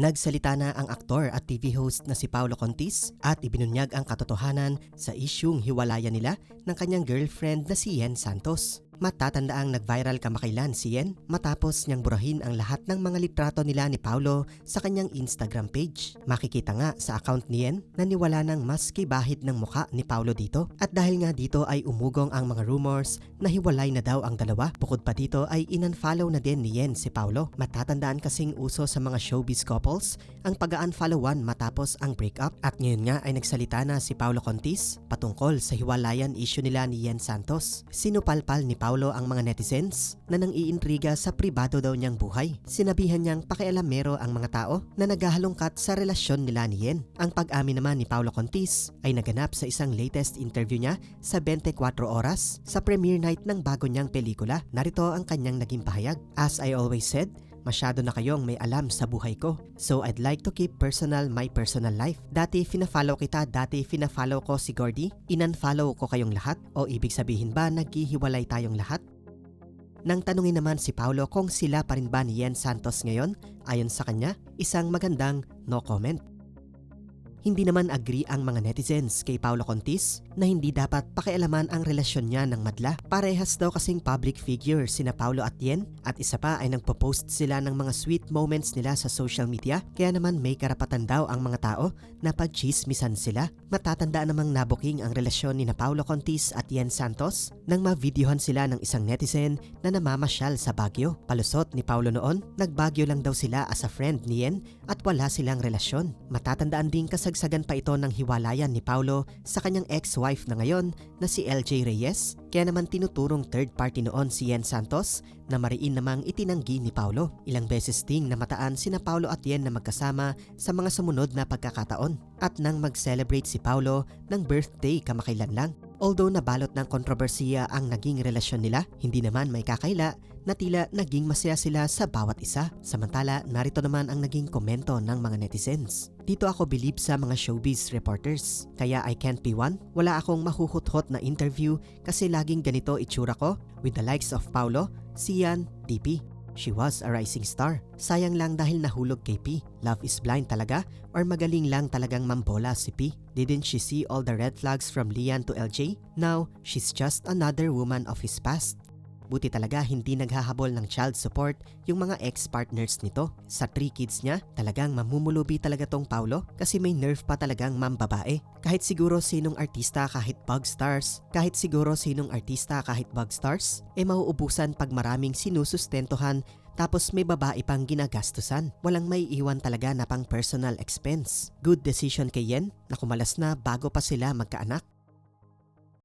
Nagsalita na ang aktor at TV host na si Paolo Contis at ibinunyag ang katotohanan sa isyung hiwalayan nila ng kanyang girlfriend na si Yen Santos. Matatandaang nag-viral kamakailan si Yen matapos niyang burahin ang lahat ng mga litrato nila ni Paolo sa kanyang Instagram page. Makikita nga sa account ni Yen na niwala ng maski bahid ng muka ni Paolo dito. At dahil nga dito ay umugong ang mga rumors na hiwalay na daw ang dalawa. Bukod pa dito ay inunfollow na din ni Yen si Paolo. Matatandaan kasing uso sa mga showbiz couples ang pag-unfollowan matapos ang breakup. At ngayon nga ay nagsalita na si Paolo Contis patungkol sa hiwalayan issue nila ni Yen Santos. Sinupalpal ni Paulo ang mga netizens na nang iintriga sa pribado daw niyang buhay. Sinabihan niyang pakialamero ang mga tao na naghahalongkat sa relasyon nila ni Yen. Ang pag-amin naman ni Paulo Contis ay naganap sa isang latest interview niya sa 24 oras sa premiere night ng bago niyang pelikula. Narito ang kanyang naging pahayag. As I always said, Masyado na kayong may alam sa buhay ko. So I'd like to keep personal my personal life. Dati fina-follow kita, dati fina-follow ko si Gordy. Inan-follow ko kayong lahat. O ibig sabihin ba naghihiwalay tayong lahat? Nang tanungin naman si Paulo kung sila pa rin ba ni Yen Santos ngayon, ayon sa kanya, isang magandang no comment. Hindi naman agree ang mga netizens kay Paulo Contis na hindi dapat pakialaman ang relasyon niya ng madla. Parehas daw kasing public figure sina Paulo at Yen at isa pa ay nagpo-post sila ng mga sweet moments nila sa social media kaya naman may karapatan daw ang mga tao na pagchismisan sila. Matatanda namang nabuking ang relasyon ni na Paulo Contis at Yen Santos nang mavideohan sila ng isang netizen na namamasyal sa Baguio. Palusot ni Paulo noon, nagbagyo lang daw sila as a friend ni Yen at wala silang relasyon. Matatandaan din kasagsagan pa ito ng hiwalayan ni Paulo sa kanyang ex-wife na ngayon na si LJ Reyes. Kaya naman tinuturong third party noon si Yen Santos na mariin namang itinanggi ni Paulo. Ilang beses ding namataan sina Paulo at Yen na magkasama sa mga sumunod na pagkakataon. At nang mag-celebrate si Paulo ng birthday kamakailan lang. Although nabalot ng kontrobersiya ang naging relasyon nila, hindi naman may kakaila na tila naging masaya sila sa bawat isa. Samantala, narito naman ang naging komento ng mga netizens. Dito ako believe sa mga showbiz reporters. Kaya I can't be one. Wala akong mahuhot-hot na interview kasi laging ganito itsura ko with the likes of Paulo, Sian, DP. She was a rising star. Sayang lang dahil nahulog kay P. Love is blind talaga? Or magaling lang talagang mambola si P? Didn't she see all the red flags from Lian to LJ? Now, she's just another woman of his past. Buti talaga hindi naghahabol ng child support yung mga ex-partners nito. Sa three kids niya, talagang mamumulubi talaga tong Paulo kasi may nerve pa talagang mambabae. Kahit siguro sinong artista kahit bug stars, kahit siguro sinong artista kahit bug stars, eh mauubusan pag maraming sinusustentuhan tapos may babae pang ginagastusan. Walang may iwan talaga na pang personal expense. Good decision kay Yen na kumalas na bago pa sila magkaanak.